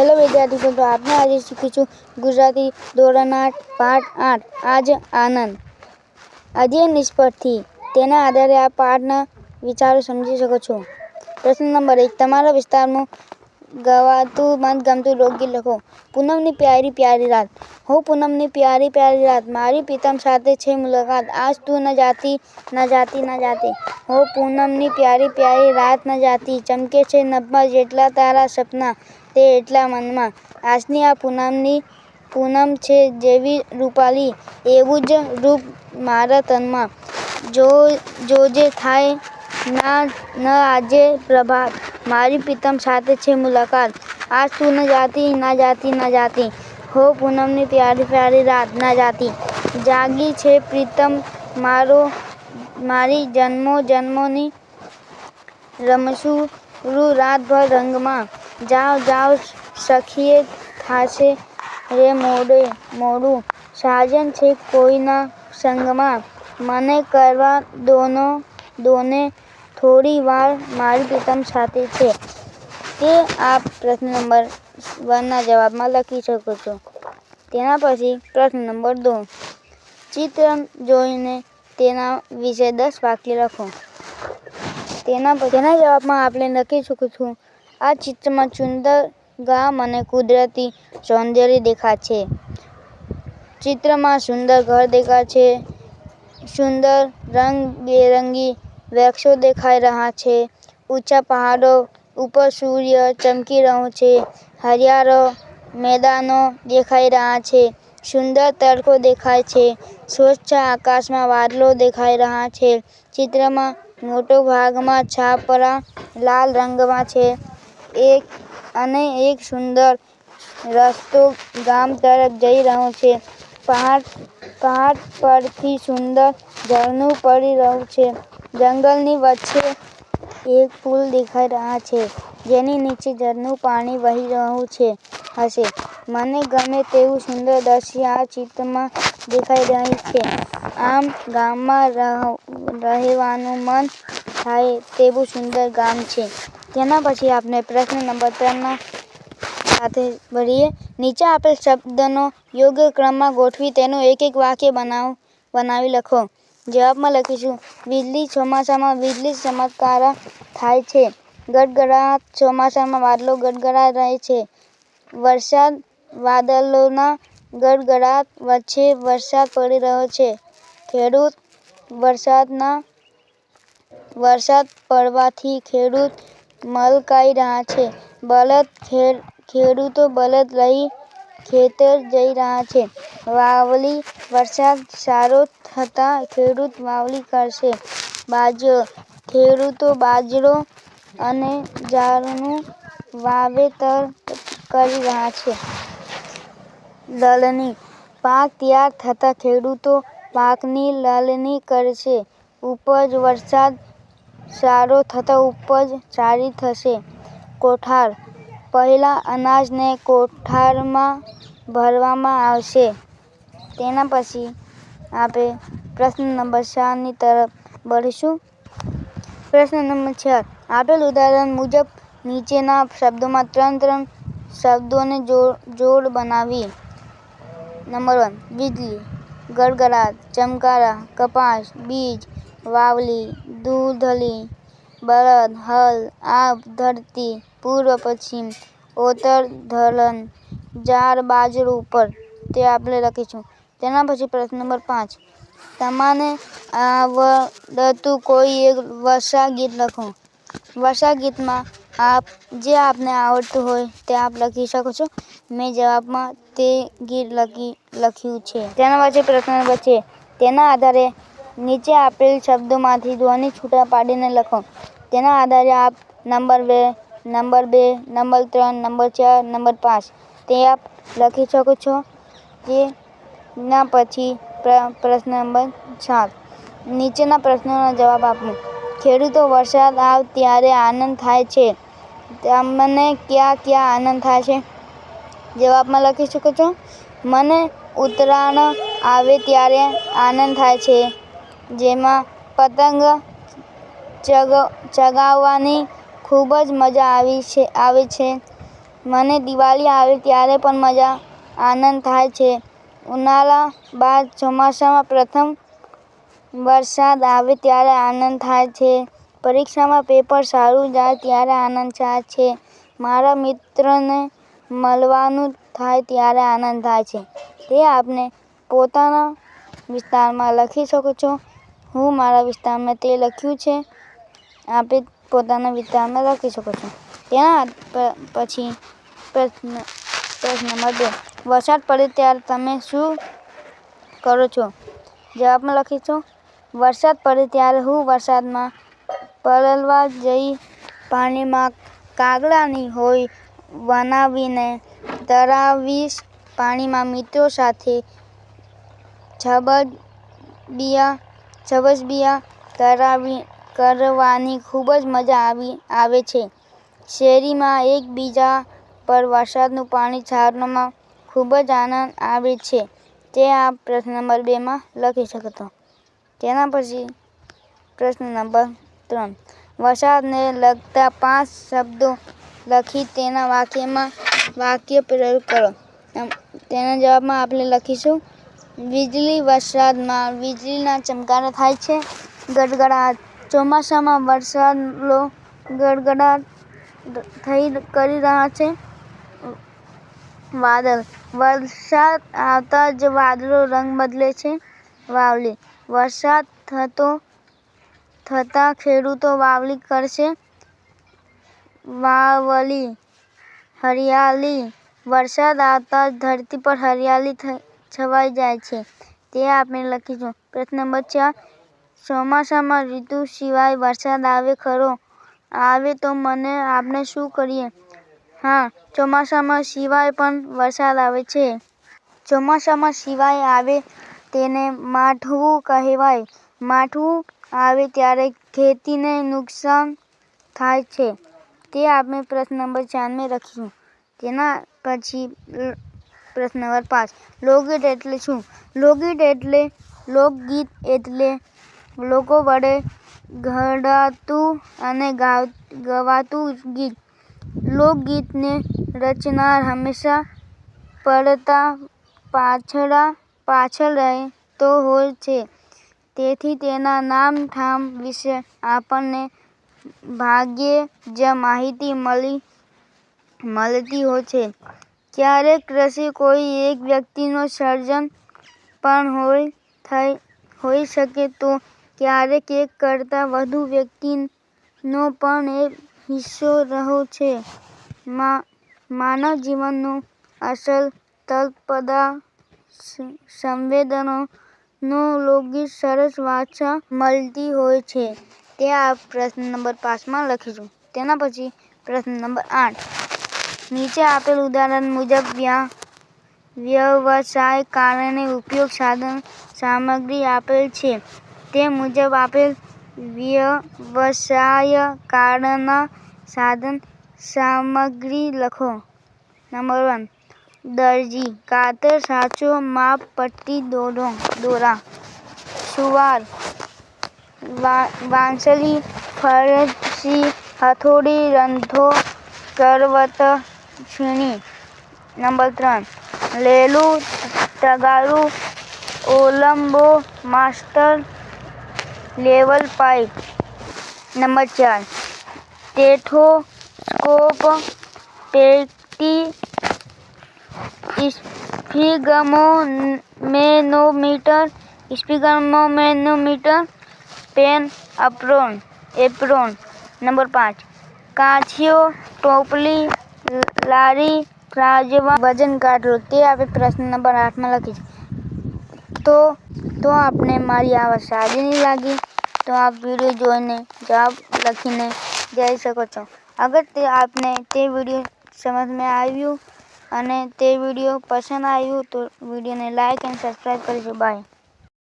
Hello વિદ્યાર્થી મિત્રો આપણે આજે શીખીશું ગુજરાતી ધોરણ આઠ, પાઠ આઠ, આજ આનંદ. આજે નિષ્ફળથી તેના આધારે આ પાઠના વિચારો સમજી શકો છો. પ્રશ્ન નંબર એક, તમારા વિસ્તારમાં ગવાતું મનગમતું લોકગીત લખો. પૂનમની પ્યારી પ્યારી રાત. હો પૂનમની પ્યારી પ્યારી રાત. મારી પિતમ સાથે છે મુલાકાત. આજ તું ન જાતી ન જાતી ન જાતી. હો પૂનમની પ્યારી પ્યારી રાત ન જાતી. ચમકે છે નભમાં જેટલા તારા સપના. તે એટલા મનમાં, આજની આ પૂનમની પૂનમ છે જેવી રૂપાલી, એવું જ રૂપ મારા તનમાં. જો જોજે થાય ના, ન આજે પ્રભાત. મારી પ્રીતમ સાથે છે મુલાકાત. આજ તું ન જાતી, ના જાતી, ન જાતી. હો પૂનમની પ્યારી પ્યારી રાત, ન જાતી. જાગી છે પ્રીતમ, મારો, મારી જન્મો, જન્મોની રમશું રાતભર રંગમાં. જાઓ જાઓ, સખીએ થાશે રે મોડે, મોડું. સાજન છે કોઈના સંગમાં. મને કરવા દોનો, દોને થોડી વાર મારી પ્રીતમ સાથે છે. તે આપ પ્રશ્ન નંબર વનના જવાબમાં લખી શકો છો. તેના પછી પ્રશ્ન નંબર દો. ચિત્ર જોઈને તેના વિશે દસ વાક્ય લખો. તેના પછી તેના જવાબમાં આપણે લખી શકું છું આ ચિત્રમાં સુંદર ગામ અને કુદરતી સૌંદર્ય દેખાય છે. ચિત્રમાં સુંદર ઘર દેખાય છે. સુંદર રંગબેરંગી વૃક્ષો દેખાઈ રહ્યા છે. ઊંચા પહાડો ઉપર સૂર્ય ચમકી રહ્યો છે. હરિયાળો મેદાનો દેખાઈ રહ્યા છે. સુંદર તડકો દેખાય છે. સ્વચ્છ આકાશમાં વાદળો દેખાઈ રહ્યા છે. ચિત્રમાં મોટો ભાગમાં છાપરા લાલ રંગમાં છે. એક અને એક સુંદર રસ્તો ગામ તરફ જઈ રહ્યો છે. પહાડ પહાડ પરથી સુંદર ઝરણું પડી રહ્યું છે. જંગલની વચ્ચે એક પુલ દેખાઈ રહ્યા છે, જેની નીચે ઝરણું પાણી વહી રહ્યું છે, હશે. મને ગમે તેવું સુંદર દ્રશ્ય આ ચિત્રમાં દેખાઈ રહ્યું છે. આમ ગામમાં રહેવાનું મન થાય તેવું સુંદર ગામ છે. તેના પછી આપણે પ્રશ્ન નંબર ત્રણના સાથે ભરીએ. નીચે આપેલ શબ્દનો યોગ્ય ક્રમમાં ગોઠવી તેનું એક એક વાક્ય બનાવ, બનાવી લખો. જવાબમાં લખીશું વીજળી ચોમાસામાં વીજળી ચમત્કાર થાય છે. ગડગડાટ ચોમાસામાં વાદળો ગડગડાટ રહે છે. વરસાદ વાદળોના ગડગડાટ વચ્ચે વરસાદ પડી રહ્યો છે. ખેડૂત વરસાદના, વરસાદ પડવાથી ખેડૂત મલકાઈ રહ્યા છે. બળદ ખેડૂતો બળદ લઈ ખેતર જઈ રહ્યા છે. વાવલી વરસાદ સારો થતાં ખેડૂત વાવલી કરશે. બાજરો, ખેડૂતો બાજરો અને જારનું વાવેતર કરી રહ્યા છે. લણણી પાક તૈયાર થતાં ખેડૂતો પાકની લણણી કરશે. ઉપજ વરસાદ સારો થતાં ઉપજ સારી થશે. કોઠાર. પહેલાં અનાજને કોઠારમાં ભરવામાં આવશે. તેના પછી આપણે પ્રશ્ન નંબર ચારની તરફ વળીશું. પ્રશ્ન નંબર ચાર. આપેલ ઉદાહરણ મુજબ નીચેના શબ્દોમાં ત્રણ ત્રણ શબ્દોને જોડ બનાવી. નંબર વન, વીજળી, ગડગડાટ, ચમકારા, કપાસ, બીજ વાવણી દૂધલી, બળદ, હલ, આભ, ધરતી, પૂર્વ પશ્ચિમ ઉત્તર ધલન, જાર, બાજરો ઉપર, તે આપણે લખીશું. તેના પછી પ્રશ્ન નંબર પાંચ. તમને આવડતું કોઈ એક વર્ષા ગીત લખો. વર્ષા ગીતમાં આપ, જે આપને આવડતું હોય તે આપ લખી શકો છો. મેં જવાબમાં તે ગીત લખી, લખ્યું છે. તેના પછી પ્રશ્ન નંબર છે. તેના આધારે નીચે આપેલ શબ્દોમાંથી ધ્વનિ છૂટા પાડીને લખો. તેના આધારે આપ નંબર બે નંબર બે, નંબર ત્રણ, નંબર ચાર, નંબર પાંચ તે આપ લખી શકો છો. તેના પછી પ્રશ્ન નંબર સાત નીચેના પ્રશ્નોના જવાબ આપો. ખેડૂતો વરસાદ આવ ત્યારે આનંદ થાય છે. તમને ક્યાં ક્યાં આનંદ થાય છે? જવાબમાં લખી શકો છો. મને ઉત્તરાયણ આવે ત્યારે આનંદ થાય છે. જેમાં પતંગ ચગાવવાની ખૂબ જ મજા આવી છે, આવે છે. મને દિવાળી આવે ત્યારે પણ મજા, આનંદ થાય છે. ઉનાળા બાદ ચોમાસામાં પ્રથમ વરસાદ આવે ત્યારે આનંદ થાય છે. પરીક્ષામાં પેપર સારું જાય ત્યારે આનંદ થાય છે. મારા મિત્રને મળવાનું થાય ત્યારે આનંદ થાય છે. તે આપને પોતાના વિસ્તારમાં લખી શકો છો. હું મારા વિસ્તારમાં તે લખ્યું છે. આપે પોતાના વિસ્તારમાં લખી શકો છો. તેના પછી પ્રશ્ન પ્રશ્ન નંબર બે. વરસાદ પડે ત્યારે તમે શું કરો છો? જવાબમાં લખીશું. વરસાદ પડે ત્યારે હું વરસાદમાં પલળવા જઈ પાણીમાં કાગડાની હોય બનાવીને તરાવીશ. પાણીમાં મિત્રો સાથે છબછબિયા છબછબિયા કરાવી, કરવાની ખૂબ જ મજા આવી, આવે છે. શેરીમાં એકબીજા પર વરસાદનું પાણી છારવામાં ખૂબ જ આનંદ આવે છે. તે આપ પ્રશ્ન નંબર બેમાં લખી શકતો તેના પછી પ્રશ્ન નંબર ત્રણ. વરસાદને લગતા પાંચ શબ્દો લખી તેના વાક્યમાં વાક્ય પ્રયોગ કરો. તેના જવાબમાં આપણે લખીશું વીજળી વરસાદમાં વીજળીના ચમકારા થાય છે. ગડગડાટ, ચોમાસામાં વરસાદનો ગડગડાટ થઈ કરી રહ્યા છે. વાદળ, વરસાદ આવતા જ વાદળો રંગ બદલે છે. વાવલી, વરસાદ થતો, થતાં ખેડૂતો વાવલી કરશે. વાવલી, હરિયાળી, વરસાદ આવતા જ ધરતી પર હરિયાળી છવાઈ જાય છે. તે આપણે લખીશું. પ્રશ્ન નંબર ચાર. ચોમાસામાં ઋતુ સિવાય વરસાદ આવે ખરો? આવે તો મને, આપણે શું કરીએ? હા, ચોમાસામાં સિવાય પણ વરસાદ આવે છે. ચોમાસામાં સિવાય આવે તેને માઠવું કહેવાય. માઠવું આવે ત્યારે ખેતીને નુકસાન થાય છે. તે આપણે પ્રશ્ન નંબર ચારમાં રખીશું તેના પછી પ્રશ્ન નંબર પાંચ. લોકગીત એટલે શું? લોકગીત એટલે લોકગીત એટલે લોકો વડે ઘડાતું અને ગવાતું ગીત. લોકગીતને રચનાર હંમેશા પડતા પાછળ પાછળ રહેતો હોય છે. તેથી તેના નામ ઠામ વિશે આપણને ભાગ્યે જ માહિતી મળી મળતી હોય છે. ક્યારેક કૃષિ કોઈ એક વ્યક્તિનું સર્જન પણ હોઈ શકે તો ક્યારેક એક કરતાં વધુ વ્યક્તિનો પણ એ હિસ્સો રહ્યો છે. માનવ જીવનનો અસલ તળપદા સંવેદનાનો લોગી સરસ વાછા મળતી હોય છે. તે આપ પ્રશ્ન નંબર પાંચમાં લખીશું. તેના પછી પ્રશ્ન નંબર આઠ. નીચે આપેલ ઉદાહરણ મુજબ વ્યવસાય કારણે ઉપયોગ સાધન સામગ્રી આપેલ છે. તે મુજબ આપેલ વ્યવસાય કારણના સાધન સામગ્રી લખો. નંબર વન, દરજી, કાતર, સાચો માપ, પટ્ટી, દોરો, દોરા. સુવાર વાંસળી, ફરસી, હથોડી, રંધો, કરવત છીણી નંબર ત્રણ લેલું તગારું ઓલંબો માસ્ટર લેવલ પાઇપ નંબર ચાર સ્ટેથોસ્કોપ પેટી sphygmomanometer sphygmomanometer pen apron apron number પાંચ કાંચિયો ટોપલી લારી ત્રાજવા વજન કાઢો, તે આપણે પ્રશ્ન નંબર આઠમાં લખીશું તો તો આપણે મારી આવા સારી નહીં લાગી? તો આપ વીડિયો જોઈને, જવાબ લખીને જઈ શકો છો. અગર તે આપને તે વીડિયો સમજમાં આવ્યું અને તે વીડિયો પસંદ આવ્યું, તો વિડીયોને લાઇક એન્ડ સબસ્ક્રાઈબ કરજો. બાય.